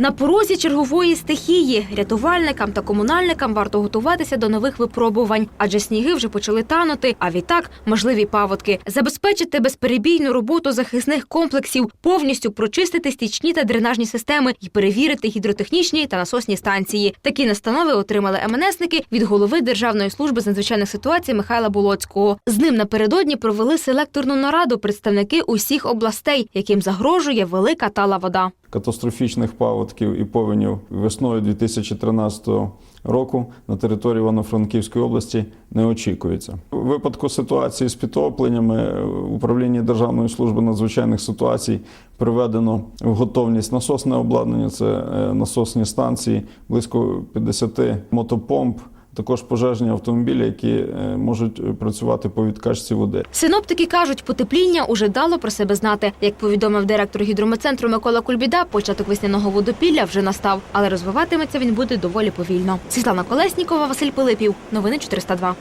На порозі чергової стихії рятувальникам та комунальникам варто готуватися до нових випробувань, адже сніги вже почали танути. А відтак можливі паводки, забезпечити безперебійну роботу захисних комплексів, повністю прочистити стічні та дренажні системи і перевірити гідротехнічні та насосні станції. Такі настанови отримали МНСники від голови Державної служби з надзвичайних ситуацій Михайла Болоцького. З ним напередодні провели селекторну нараду представники усіх областей, яким загрожує велика тала вода. Катастрофічних паводків і повенів весною 2013 року на території Івано-Франківської області не очікується. У випадку ситуації з підтопленнями в управлінні Державної служби надзвичайних ситуацій приведено в готовність насосне обладнання, це е, насосні станції, близько 50 мотопомп. Також пожежні автомобілі, які е, можуть працювати по відкачці води. Синоптики кажуть, потепління уже дало про себе знати. Як повідомив директор гідрометцентру Микола Кульбіда, початок весняного водопілля вже настав, але розвиватиметься він буде доволі повільно. Світлана Колеснікова, Василь Пилипів. Новини 402.